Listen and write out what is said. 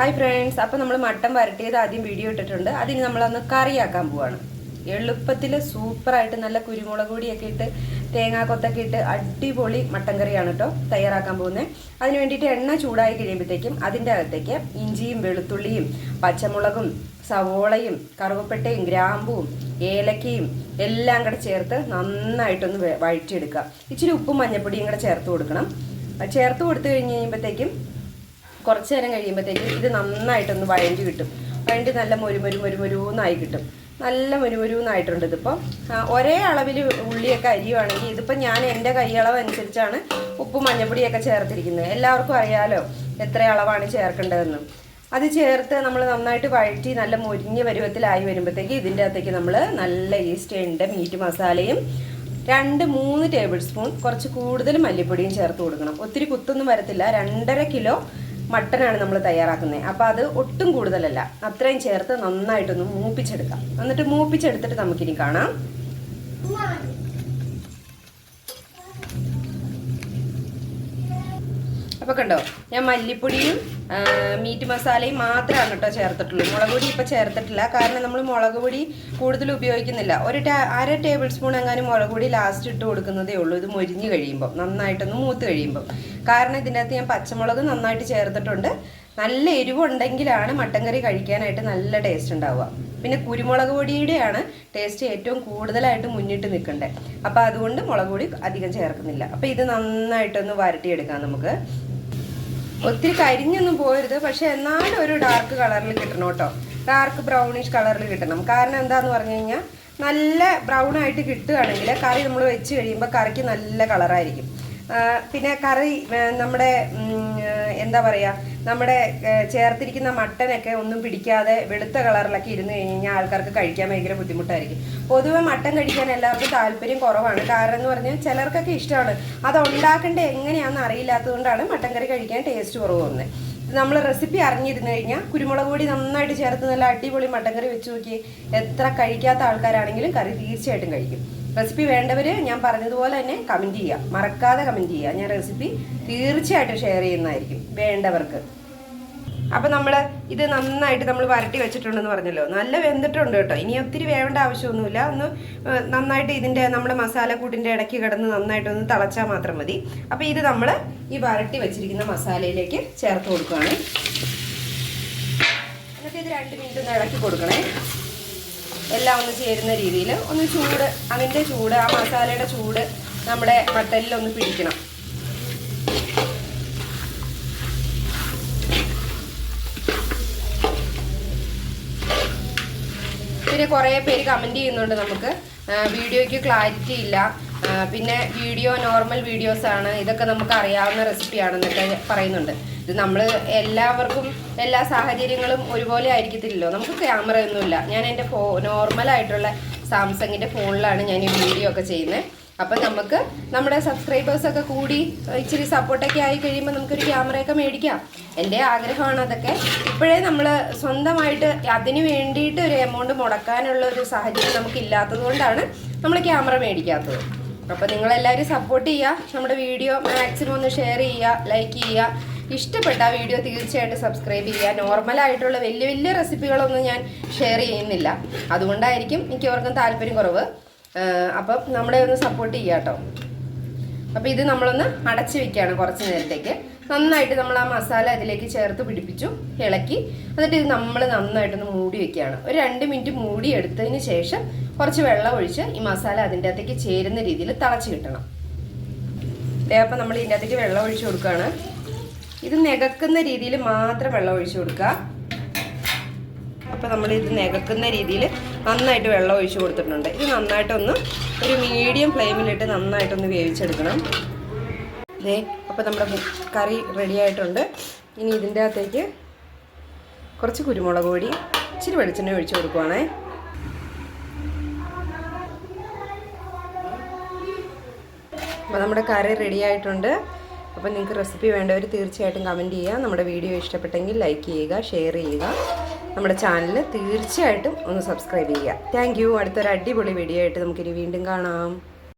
Hi friends അപ്പോൾ നമ്മൾ mutton വരട്ടിയത് ആദ്യം വീഡിയോ ഇട്ടിട്ടുണ്ട്. അതിന് നമ്മളൊന്ന് കറിയാക്കാൻ പോവാണ്. എളുപ്പത്തിൽ സൂപ്പറായിട്ട് നല്ല കുരുമുളക് പൊടിയൊക്കെ ഇട്ട് തേങ്ങാക്കൊത്തൊക്കെ ഇട്ട് അടിപൊളി മട്ടൻ കറിയാണ് കേട്ടോ തയ്യാറാക്കാൻ പോകുന്നത് അതിന് വേണ്ടിയിട്ട് എണ്ണ ചൂടായി കഴിയുമ്പോഴത്തേക്കും അതിന്റെ അകത്തേക്ക് ഇഞ്ചിയും വെളുത്തുള്ളിയും പച്ചമുളകും സവോളയും കറുവപ്പട്ടയും ഗ്രാമ്പൂവും ഏലക്കയും എല്ലാം കൂടെ ചേർത്ത് നന്നായിട്ടൊന്ന് വഴറ്റിയെടുക്കുക ഇച്ചിരി ഉപ്പും മഞ്ഞപ്പൊടിയും കൂടെ ചേർത്ത് കൊടുക്കണം. ചേർത്ത് കൊടുത്തു കഴിഞ്ഞ് കഴിയുമ്പോഴത്തേക്കും കുറച്ച് നേരം കഴിയുമ്പോഴത്തേക്കും ഇത് നന്നായിട്ടൊന്ന് വഴണ്ടി കിട്ടും. വഴണ്ടി നല്ല മൊരുമൊരു മൊരുമൊരുന്നായി കിട്ടും. നല്ല മൊരുമൊരുന്നായിട്ടുണ്ട് ഇതിപ്പോൾ ഒരേ അളവിൽ ഉള്ളിയൊക്കെ അരിയുവാണെങ്കിൽ ഇതിപ്പോൾ ഞാൻ എന്റെ കൈയളവ് അനുസരിച്ചാണ് ഉപ്പും മഞ്ഞപ്പൊടിയൊക്കെ ചേർത്തിരിക്കുന്നത്. എല്ലാവർക്കും അറിയാലോ എത്ര അളവാണ് ചേർക്കേണ്ടതെന്ന്. അത് ചേർത്ത് നമ്മൾ നന്നായിട്ട് വഴറ്റി നല്ല മൊരിഞ്ഞ പരുവത്തിലായി വരുമ്പോഴത്തേക്ക് ഇതിന്റെ അകത്തേക്ക് നമ്മൾ നല്ല ഈസ്റ്റ് ഉണ്ട് മീറ്റ് മസാലയും രണ്ട് മൂന്ന് ടേബിൾ സ്പൂൺ കുറച്ച് കൂടുതൽ മല്ലിപ്പൊടിയും ചേർത്ത് കൊടുക്കണം. ഒത്തിരി കുത്തൊന്നും വരത്തില്ല. രണ്ടര കിലോ മട്ടനാണ് നമ്മൾ തയ്യാറാക്കുന്നത് അപ്പോൾ അത് ഒട്ടും കൂടുതലല്ല. അത്രയും ചേർത്ത് നന്നായിട്ടൊന്ന് മൂപ്പിച്ചെടുക്കാം. എന്നിട്ട് മൂപ്പിച്ചെടുത്തിട്ട് നമുക്കിനി കാണാം. അപ്പോൾ കണ്ടോ ഞാൻ മല്ലിപ്പൊടിയും മീറ്റ് മസാലയും മാത്രമാണ് കേട്ടോ ചേർത്തിട്ടുള്ളൂ മുളക് പൊടി ഇപ്പം ചേർത്തിട്ടില്ല. കാരണം നമ്മൾ മുളക് പൊടി കൂടുതൽ ഉപയോഗിക്കുന്നില്ല. ഒരു അര ടേബിൾ സ്പൂൺ എങ്ങാനും മുളക് പൊടി ലാസ്റ്റ് ഇട്ട് കൊടുക്കുന്നതേ ഉള്ളൂ. ഇത് മൊരിഞ്ഞ് കഴിയുമ്പോൾ നന്നായിട്ടൊന്ന് മൂത്ത് കഴിയുമ്പോൾ കാരണം ഇതിന്റെ അകത്ത് ഞാൻ പച്ചമുളക് നന്നായിട്ട് ചേർത്തിട്ടുണ്ട്. നല്ല എരിവുണ്ടെങ്കിലാണ് മട്ടൻ കറി കഴിക്കാനായിട്ട് നല്ല ടേസ്റ്റ് ഉണ്ടാവുക. പിന്നെ കുരുമുളക് പൊടിയുടെയാണ് ടേസ്റ്റ് ഏറ്റവും കൂടുതലായിട്ട് മുന്നിട്ട് നിൽക്കേണ്ടത് അപ്പോൾ അതുകൊണ്ട് മുളക് പൊടി അധികം ചേർക്കുന്നില്ല. അപ്പോൾ ഇത് നന്നായിട്ടൊന്ന് വരട്ടിയെടുക്കാം നമുക്ക്. ഒത്തിരി കരിഞ്ഞൊന്നും പോരുത് പക്ഷെ എന്നാലും ഒരു ഡാർക്ക് കളറിൽ കിട്ടണം കേട്ടോ. ഡാർക്ക് ബ്രൗണിഷ് കളറിൽ കിട്ടണം. കാരണം എന്താന്ന് പറഞ്ഞു കഴിഞ്ഞാൽ നല്ല ബ്രൗൺ ആയിട്ട് കിട്ടുകയാണെങ്കിൽ കറി നമ്മൾ വെച്ച് കഴിയുമ്പോൾ കറിക്ക് നല്ല കളറായിരിക്കും പിന്നെ കറി നമ്മുടെ എന്താ പറയുക നമ്മുടെ ചേർത്തിരിക്കുന്ന മട്ടനൊക്കെ ഒന്നും പിടിക്കാതെ വെളുത്ത കളറിലൊക്കെ ഇരുന്ന് കഴിഞ്ഞ് കഴിഞ്ഞാൽ ആൾക്കാർക്ക് കഴിക്കാൻ ഭയങ്കര ബുദ്ധിമുട്ടായിരിക്കും. പൊതുവെ മട്ടൻ കഴിക്കാൻ എല്ലാവർക്കും താല്പര്യം കുറവാണ്. കാരണം എന്ന് പറഞ്ഞാൽ ചിലർക്കൊക്കെ ഇഷ്ടമാണ്. അത് ഉണ്ടാക്കേണ്ടത് എങ്ങനെയാണെന്ന് അറിയില്ലാത്തതുകൊണ്ടാണ് മട്ടൻ കറി കഴിക്കാൻ ടേസ്റ്റ് കുറവ് തോന്നുന്നത് നമ്മൾ റെസിപ്പി അറിഞ്ഞിരുന്നു കഴിഞ്ഞാൽ കുരുമുളക് പൊടി നന്നായിട്ട് ചേർത്ത് നല്ല അടിപൊളി മട്ടൻ കറി വെച്ച് നോക്കി എത്ര കഴിക്കാത്ത ആൾക്കാരാണെങ്കിലും കറി തീർച്ചയായിട്ടും കഴിക്കും. റെസിപ്പി വേണ്ടവർ ഞാൻ പറഞ്ഞതുപോലെ തന്നെ കമന്റ് ചെയ്യുക. മറക്കാതെ കമന്റ് ചെയ്യുക. ഞാൻ റെസിപ്പി തീർച്ചയായിട്ടും ഷെയർ ചെയ്യുന്നതായിരിക്കും. വേണ്ടവർക്ക്. അപ്പം നമ്മൾ ഇത് നന്നായിട്ട് നമ്മൾ വരട്ടി വെച്ചിട്ടുണ്ടെന്ന് പറഞ്ഞല്ലോ. നല്ല വെന്തിട്ടുണ്ട് കേട്ടോ. ഇനി ഒത്തിരി വേവേണ്ട ആവശ്യമൊന്നുമില്ല. ഒന്ന് നന്നായിട്ട് ഇതിന്റെ നമ്മുടെ മസാലക്കൂട്ടിന്റെ ഇടയ്ക്ക് കിടന്ന് നന്നായിട്ടൊന്ന് തിളച്ചാൽ മാത്രം മതി. അപ്പോൾ ഇത് നമ്മൾ ഈ വരട്ടി വെച്ചിരിക്കുന്ന മസാലയിലേക്ക് ചേർത്ത് കൊടുക്കുകയാണ്. എന്നിട്ട് ഇത് രണ്ട് മിനിറ്റ് ഒന്ന് ഇളക്കി കൊടുക്കണേ. എല്ലാം ഒന്ന് ചേരുന്ന രീതിയിൽ ഒന്ന് ചൂട് അതിന്റെ ചൂട് ആ മസാലയുടെ ചൂട് നമ്മുടെ ഒന്ന് പിടിക്കണം. പിന്നെ കുറേ പേര് കമന്റ് ചെയ്യുന്നുണ്ട് നമുക്ക്. വീഡിയോയ്ക്ക് ക്ലാരിറ്റി ഇല്ല. പിന്നെ വീഡിയോ നോർമൽ വീഡിയോസ് ആണ്. ഇതൊക്കെ നമുക്ക് അറിയാവുന്ന റെസിപ്പിയാണെന്നൊക്കെ പറയുന്നുണ്ട്. ഇത് നമ്മൾ എല്ലാവർക്കും എല്ലാ സാഹചര്യങ്ങളും ഒരുപോലെ ആയിരിക്കത്തില്ലല്ലോ. നമുക്ക് ക്യാമറ ഒന്നുമില്ല ഞാൻ എന്റെ ഫോ നോർമലായിട്ടുള്ള സാംസങ്ങിന്റെ ഫോണിലാണ് ഞാൻ ഈ വീഡിയോ ഒക്കെ ചെയ്യുന്നത്. അപ്പം നമുക്ക് നമ്മുടെ സബ്സ്ക്രൈബേഴ്സൊക്കെ കൂടി ഇച്ചിരി സപ്പോർട്ടൊക്കെ ആയി കഴിയുമ്പോൾ നമുക്കൊരു ക്യാമറയൊക്കെ മേടിക്കാം. എന്റെ ആഗ്രഹമാണ് അതൊക്കെ. ഇപ്പോഴേ നമ്മൾ സ്വന്തമായിട്ട് അതിന് വേണ്ടിയിട്ട് ഒരു എമൗണ്ട് മുടക്കാനുള്ള ഒരു സാഹചര്യം നമുക്കില്ലാത്തത് കൊണ്ടാണ് നമ്മൾ ക്യാമറ മേടിക്കാത്തത്. അപ്പോൾ നിങ്ങളെല്ലാവരും സപ്പോർട്ട് ചെയ്യുക നമ്മുടെ വീഡിയോ മാക്സിമം ഒന്ന് ഷെയർ ചെയ്യുക ലൈക്ക് ചെയ്യുക ഇഷ്ടപ്പെട്ട ആ വീഡിയോ തീർച്ചയായിട്ടും സബ്സ്ക്രൈബ് ചെയ്യുക നോർമലായിട്ടുള്ള വലിയ വലിയ റെസിപ്പികളൊന്നും ഞാൻ ഷെയർ ചെയ്യുന്നില്ല. അതുകൊണ്ടായിരിക്കും മിക്കവർക്കും താല്പര്യം കുറവ്. അപ്പം നമ്മളെ ഒന്ന് സപ്പോർട്ട് ചെയ്യാട്ടോ. കേട്ടോ അപ്പോൾ ഇത് നമ്മളൊന്ന് അടച്ചു വെക്കുകയാണ് കുറച്ച് നേരത്തേക്ക്. നന്നായിട്ട് നമ്മൾ ആ മസാല അതിലേക്ക് ചേർത്ത് പിടിപ്പിച്ചു ഇളക്കി. എന്നിട്ട് ഇത് നമ്മൾ നന്നായിട്ടൊന്ന് മൂടി വെക്കുകയാണ്. ഒരു രണ്ട് മിനിറ്റ് മൂടി എടുത്തതിന് ശേഷം കുറച്ച് വെള്ളം ഒഴിച്ച് ഈ മസാല അതിന്റെ അകത്തേക്ക് ചേരുന്ന രീതിയിൽ തിളച്ച് കിട്ടണം. അപ്പം നമ്മൾ ഇതിന്റെ അകത്തേക്ക് വെള്ളം ഒഴിച്ച് കൊടുക്കുകയാണ്. ഇത് നികക്കുന്ന രീതിയിൽ മാത്രം വെള്ളം ഒഴിച്ച് കൊടുക്കുക. അപ്പോൾ നമ്മൾ ഇത് നികക്കുന്ന രീതിയിൽ നന്നായിട്ട് വെള്ളം ഒഴിച്ച് കൊടുത്തിട്ടുണ്ട്. ഇത് നന്നായിട്ടൊന്ന് ഒരു മീഡിയം ഫ്ലെയിമിലിട്ട് നന്നായിട്ടൊന്ന് വേവിച്ചെടുക്കണം. ദേ അപ്പോൾ നമ്മുടെ കറി റെഡി ആയിട്ടുണ്ട്. ഇനി ഇതിന്റെ അകത്തേക്ക് കുറച്ച് കുരുമുളക് പൊടി ഇച്ചിരി വെളിച്ചെണ്ണ ഒഴിച്ചു കൊടുക്കുവാണേ. അപ്പോൾ നമ്മുടെ കറി റെഡി ആയിട്ടുണ്ട്. അപ്പോൾ നിങ്ങൾക്ക് റെസിപ്പി വേണ്ടവർ തീർച്ചയായിട്ടും കമന്റ് ചെയ്യുക നമ്മുടെ വീഡിയോ ഇഷ്ടപ്പെട്ടെങ്കിൽ ലൈക്ക് ചെയ്യുക ഷെയർ ചെയ്യുക. നമ്മുടെ ചാനൽ തീർച്ചയായിട്ടും ഒന്ന് സബ്സ്ക്രൈബ് ചെയ്യുക. താങ്ക് യു അടുത്തൊരു അടിപൊളി വീഡിയോ ആയിട്ട് നമുക്കിനി വീണ്ടും കാണാം.